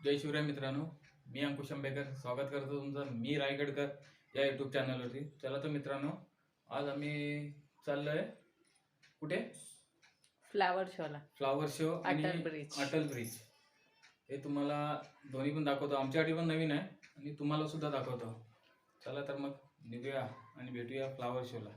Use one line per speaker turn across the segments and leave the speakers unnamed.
जय शिवराय मित्रांनो मी अंकुश आंबेकर स्वागत करतो तुमचं. मी रायगडकर या यूट्यूब चॅनलवरती चला तर मित्रांनो आज आम्ही चाललोय कुठे?
फ्लावर शोला
फ्लावर शो आणि
अटल ब्रिज.
अटल ब्रिज हे तुम्हाला दोन्ही पण दाखवतो. आमच्यासाठी पण नवीन आहे आणि तुम्हाला सुद्धा दाखवतो. चला तर मग निघूया आणि भेटूया फ्लावर शोला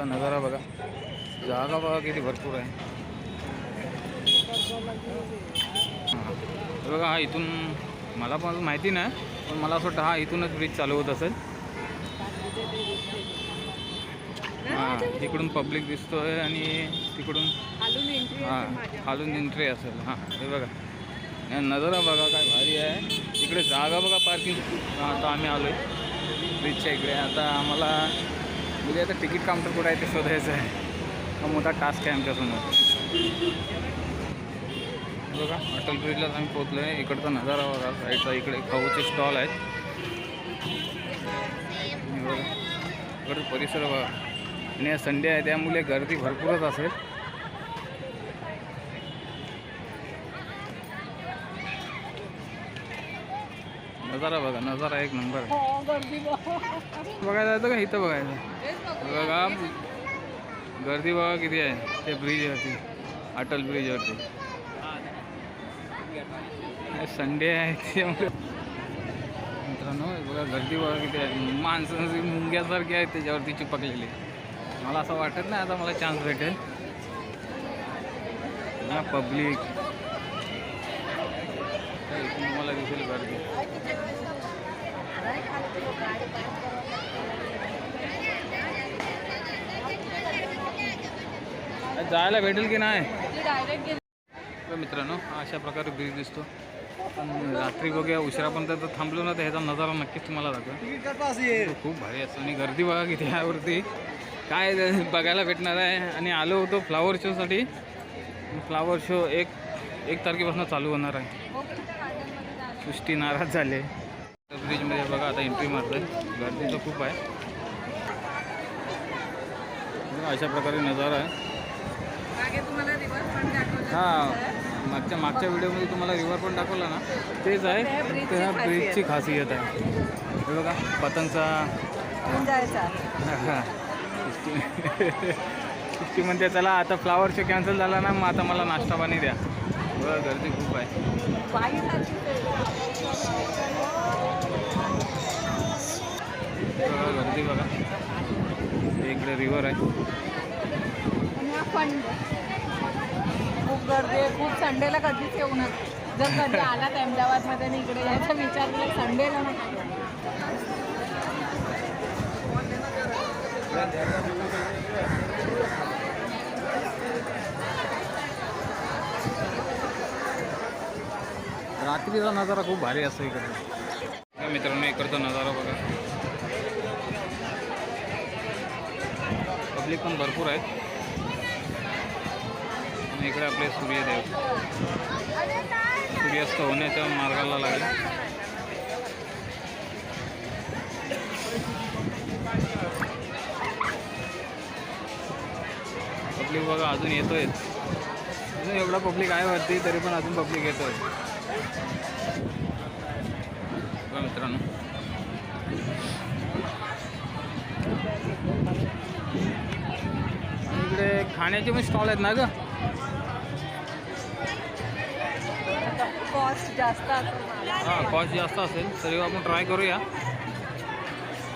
इकडचा नजारा बघा. जागा बघा किती भरपूर आहे. हां. हे बघा हा इथून मला पण माहिती नाही पण मला असं वाटतं हा इथूनच ब्रिज चालू होत असेल. हां इकडून पब्लिक दिसतोय आणि तिकडून हां खालून एंट्री असेल. हां हे बघा. या नजारा बघा काय भारी आहे. इकडे जागा बघा पार्किंग आता आम्ही आलो आहे ब्रिजच्या इकडे. आता आम्हाला म्हणजे आता तिकीट काउंटर कुठं आहे ते शोधायचं आहे हा मोठा टास्क आहे आमच्यासमोर बघा अटल ब्रिजलाच आम्ही पोहोचलो आहे इकडचा नजारा बघा साईडचा इकडे खाऊचे स्टॉल आहेत. इकडे परिसर बघा. आणि संडे आहे त्यामुळे गर्दी भरपूरच असेल. नजारा बघा नजारा एक नंबर आहे.
हो
बघायला जायचं का? इथं बघायचं. बघा गर्दी बघा किती आहे. त्या ब्रिजवरती अटल ब्रिजवरती संडे आहे त्यामुळे. मित्रांनो बघा गर्दी बघा किती आहे. माणसं मुंग्यासारखी आहेत त्याच्यावरती चिपकलेली. मला असं वाटत नाही आता मला चान्स भेटेल. ना पब्लिक इथून तुम्हाला दिसेल गर्दी जायला भेटेल की नाही मित्रांनो अशा प्रकारे ब्रिज दिसतो. रात्री बघूया उशिरापर्यंत थांबलो ना तर ह्याचा नजारा नक्कीच तुम्हाला दाखवेल. तो खूप भारी असतो आणि गर्दी बघा किती आहे वरती. काय बघायला भेटणार आहे? आणि आलो होतो फ्लावर शोसाठी फ्लावर शो एक एक तारखेपासून चालू होणार आहे. सृष्टी नाराज झाले. ब्रिजमध्ये बघा आता एंट्री मारतोय. गर्दी तर खूप आहे. बघा, अशा प्रकारे नजारा आहे.
मागे तुम्हाला रिव्हर पण दाखवलं
हा मागच्या मागच्या व्हिडिओमध्ये तुम्हाला रिव्हर पण दाखवला ना? तेच आहे.
त्या ब्रिजची खासियत.
ब्रिजची खासियत आहे. हे बघा पतंगचा म्हणते चला आता फ्लावर शो कॅन्सल झाला ना मग आता मला नाश्ता पाणी द्या. गर्दी खूप आहे. गर्दी बघा. इकडे रिव्हर आहे.
खूप गर्दी आहे. खूप संडेला कधीच येऊ नका जर कधी आलात अहमदाबादमध्ये आणि इकडे यायचा विचार केला संडेला नका
रात्रीचा नजारा खूप भारी असतो इकडे. मित्रांनो इकडचा नजारा बघा. पब्लिक पण भरपूर आहेत. आणि इकडे आपले सूर्यदेव. सूर्यास्त होण्याच्या मार्गाला लागले. पब्लिक बघा अजून येतोय. अजून एवढा पब्लिक आहे वरती तरी पण अजून पब्लिक येतोय. मित्रांनो. इकडे खाण्याचे पण स्टॉल आहेत ना ग?
कॉस्ट जास्त
हां कॉस्ट जास्त असेल तरी आपण ट्राय करूया.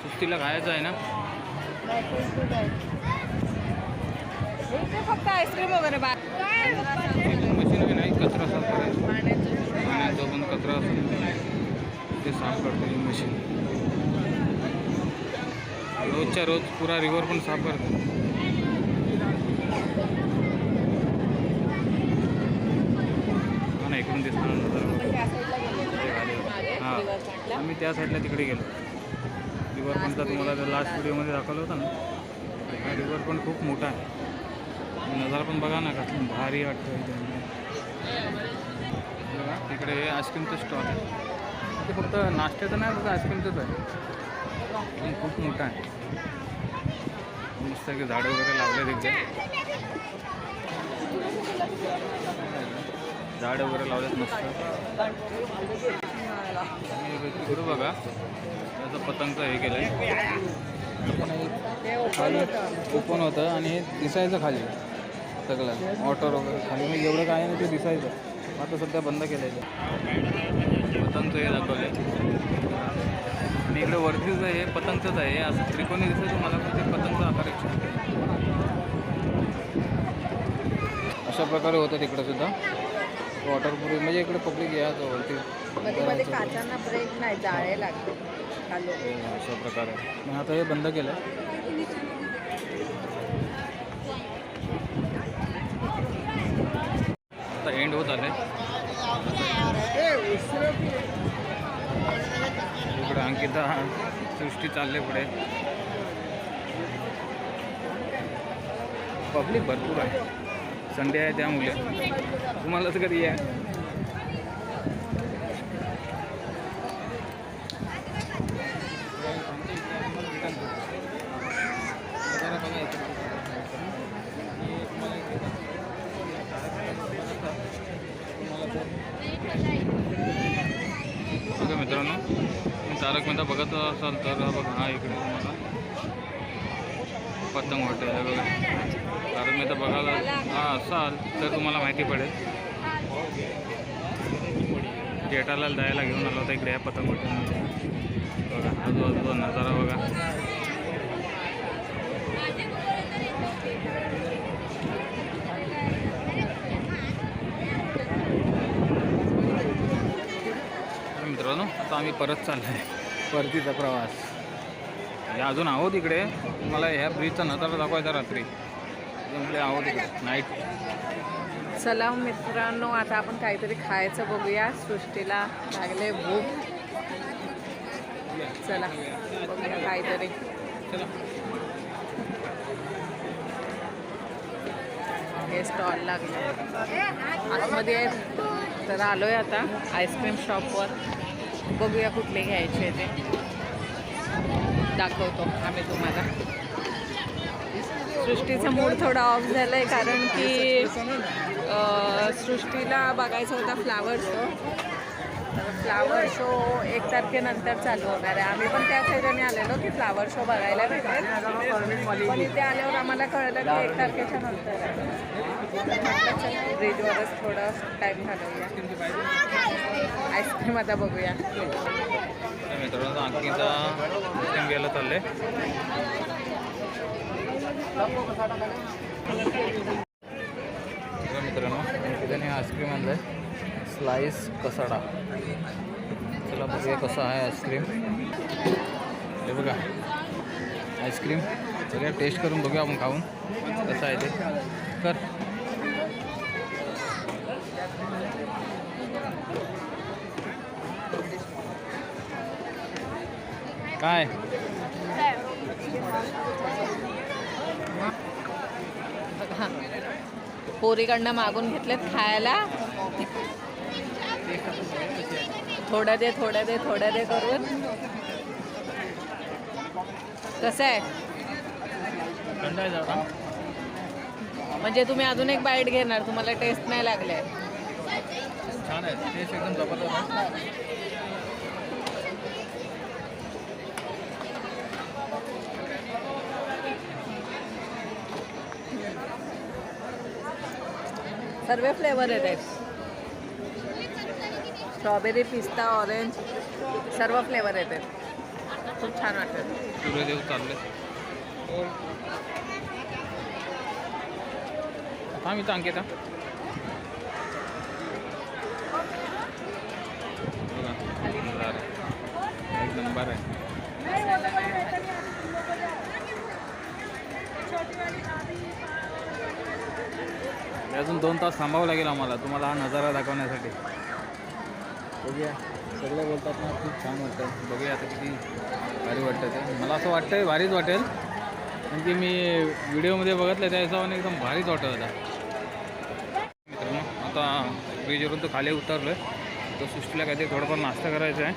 सुट्टीला खायचं आहे ना?
फक्त आईस्क्रीम वगैरे बा
मशीन आहे नाही कचरा साफ करायचं
पाण्याचं
कचरा ते साफ करते ही मशीन रोजच्या रोज पुरा रिव्हर पण साफ करते. ना इकडून दिसणार हां आम्ही त्या साईडला तिकडे गेलो. रिव्हर फ्रंटचा तुम्हाला लास्ट व्हिडिओमध्ये दाखवलं होतं ना. हा रिव्हर पण खूप मोठा आहे. नजारा पण बघा ना कसं भारी वाटतं बघा तिकडे आईस्क्रीमचं स्टॉल आहे. ते फक्त नाश्त्याचं नाही फक्त आईस्क्रीमचंच आहे. पण खूप मोठा आहे. मस्त की झाडं वगैरे लावले तिकडे झाडं वगैरे लावलेत मस्त. करू बघा त्याचं पतंगचं हे केलं आहे खाली ओपन होतं आणि दिसायचं खाली. सगळं. ऑटो वगैरे खाली. म्हणजे एवढं काय नाही ते दिसायचं. आता सध्या बंद केलं आहे पतंगचं हे दाखवलं आणि इकडे वरतीच हे पतंगचंच आहे. असं त्रिकोणी दिसायचं मला पण ते पतंगचा आकार आहे. अशा प्रकारे होतं तिकडे सुद्धा. वॉटरप्रूफ म्हणजे इकडे पब्लिक यायचं वरती.
मध्ये मध्ये काचांना ब्रेक नाही जाळे लागले खाली.
हे अशा प्रकारे. मग आता हे बंद केलं आता एंड होत आले इकडं अंकिता सृष्टी चालले पुढे. पब्लिक भरपूर आहे. संडे आहे त्यामुळे. तुम्हालाच कधी या बघा मित्रांनो तारक मेहता बघत असाल तर बघा हा इकडे तुम्हाला. पतंग हॉटेल आहे बघा तारक मेहता बघायला हा असाल तर तुम्हाला माहिती पडेल. जेठालाल जायला घेऊन आलो होता इकडे या पतंग हॉटेलमध्ये बघा आजूबाजूचा नजारा बघा तर मित्रांनो आता आम्ही परत चाललो आहे परतीचा प्रवास. म्हणजे अजून आहोत इकडे. मला ह्या ब्रिजचा नजारा दाखवायचा रात्री. त्यामुळे आहोत इकडे नाईट
चला मित्रांनो आता आपण काहीतरी खायचं बघूया. सृष्टीला लागले भूक. चला बघूया काहीतरी.
चला.
हे स्टॉल लागले. आतमध्ये. तर आलोय आता आईस्क्रीम शॉपवर बघूया कुठले घ्यायचे ते. दाखवतो आम्ही तुम्हाला. सृष्टीचा मूड थोडा ऑफ झाला आहे कारण की सृष्टीला बघायचा होता फ्लावर शो फ्लावर शो एक तारखेनंतर चालू होणार आहे. आम्ही पण त्याच ह्याच्याने आलेलो की फ्लावर शो बघायला भेटेल. पण इथे आल्यावर आम्हाला कळलं की एक तारखेच्या नंतर आहे. ब्रिजवरच थोडं टाईम घालवूया. आईस्क्रीम आता बघूया.
मित्रांनो अंकिता आईस्क्रीम घ्यायला चालले. मित्रांनो अंकिताने आईस्क्रीम आणलं आहे स्लाइस कसाडा. चला बघूया कसं आहे आईस्क्रीम हे बघा. आईस्क्रीम सगळ्या टेस्ट करून बघूया आपण खाऊन. कसं आहे ते. कर. काय?
पोरीकडनं मागून घेतलेत खायला. थोडं दे थोडं दे थोडं दे करून. कसं आहे? म्हणजे तुम्ही अजून एक बाईट घेणार तुम्हाला टेस्ट नाही लागले.
छान आहे. टेस्ट एकदम जबरदस्त आहे.
सर्व फ्लेवर आहेत. स्ट्रॉबेरी पिस्ता ऑरेंज सर्व फ्लेवर येतात खूप छान वाटतं.
सूर्यदेव चालले. थांब इथं अंकिता बघा, नजारा. एक आहे. अजून दोन तास थांबावं लागेल आम्हाला. तुम्हाला हा नजारा दाखवण्यासाठी. बघूया. सगळे बोलतात ना खूप छान वाटतं बघूया आता किती भारी वाटतं ते. मला असं वाटतं भारीच वाटेल. म्हणजे मी व्हिडिओमध्ये बघितलं त्या हिशोबाने एकदम भारीच वाटत होता. मित्रांनो आता ब्रिजवरून तो खाली उतरलो आहे तो सृष्टीला काहीतरी थोडंफार नाश्ता करायचा आहे.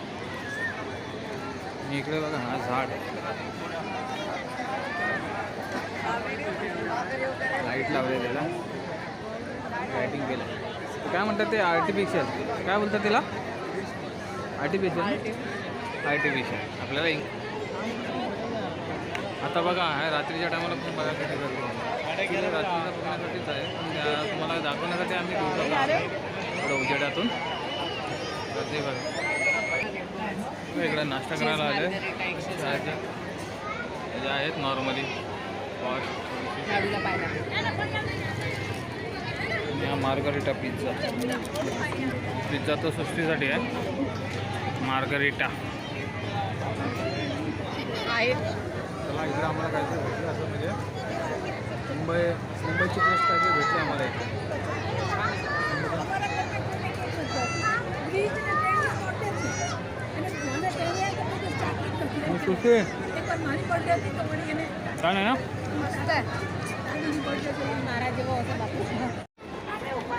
आणि इकडे बघा हा झाड लाइट लावले त्याला. लाईटिंग केलं काय म्हणतात ते? आर्टिफिशियल काय बोलतात त्याला? आर्टिफिशियल आर्टिफिशियल आपल्याला आता बघा ह्या रात्रीच्या टायमाला पण. Actually रात्रीचा बघण्यासाठीच आहे. पण त्या तुम्हाला दाखवण्यासाठी आम्ही आलो. थोडं उजेडातून. बघा इकडे नाश्ता करायला आले जे आहेत नॉर्मली हा मार्गरिटा पिझ्झा पिझ्झा तर सृष्टीसाठी आहे. मार्गरिटा
आहे.
चला इकडे आम्हाला काहीतरी भेटलं असं म्हणजे. मुंबई मुंबईची टेस्ट काहीतरी भेटली आम्हाला इथे मग सुशी काय नाही ना?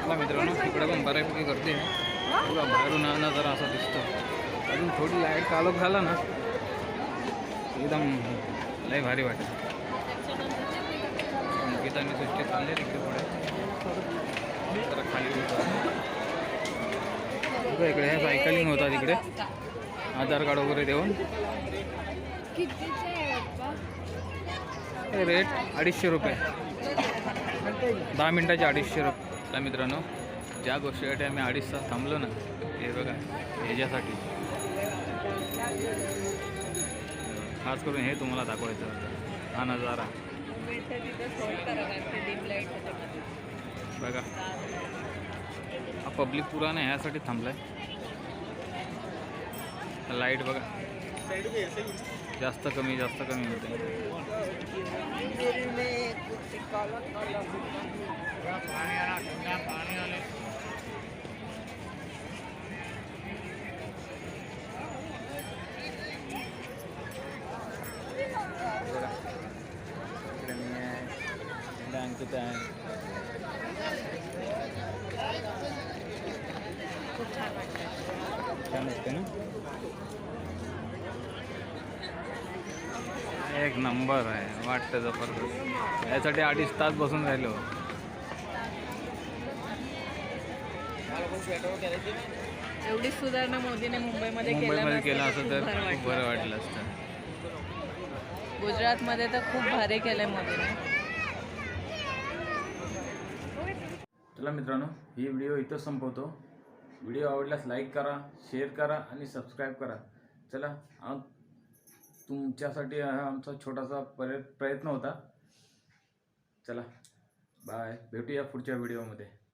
चला मित्रांनो इकडे पण बऱ्यापैकी आहे. बघा बाहेरून हा नजारा असा दिसतो. अजून थोडी लाइट कालोख झाला ना. एकदम लय भारी वाटेल. गीतानी सृष्टी चालले तिकडे पुढे. जरा खाली इकडे हे सायकलिंग होतात इकडे आधार कार्ड वगैरे देऊन. हे रेट अडीचशे रुपये. दहा मिनटाचे अडीचशे रुपये. मित्रांनो ज्या गोष्टीसाठी आम्ही अडीच तास थांबलो ना हे बघा ह्याच्यासाठी खास करून हे तुम्हाला दाखवायचं होतं. हा नजारा. बघा. हा पब्लिक पुरा नाही ह्यासाठी थांबलाय. लाइट बघा. जास्त कमी जास्त कमी होते. आहे. छान असते ना? एक नंबर आहे वाटतं जबरदस्त. यासाठी अडीच तास बसून राहिलो.
एवढी सुधारणा मोदीने मुंबईमध्ये
मुंबईमध्ये केलं असं
तर खूप
बरं वाटलं. असतं.
गुजरातमध्ये तर खूप भारी केलंय मोदीने.
चला मित्रांनो ही व्हिडिओ इथं संपवतो. व्हिडिओ आवडल्यास लाईक करा शेअर करा आणि सबस्क्राईब करा. चला आ- तुमच्यासाठी हा आमचा छोटासा प्रय प्रयत्न होता. चला बाय भेटूया पुढच्या व्हिडिओमध्ये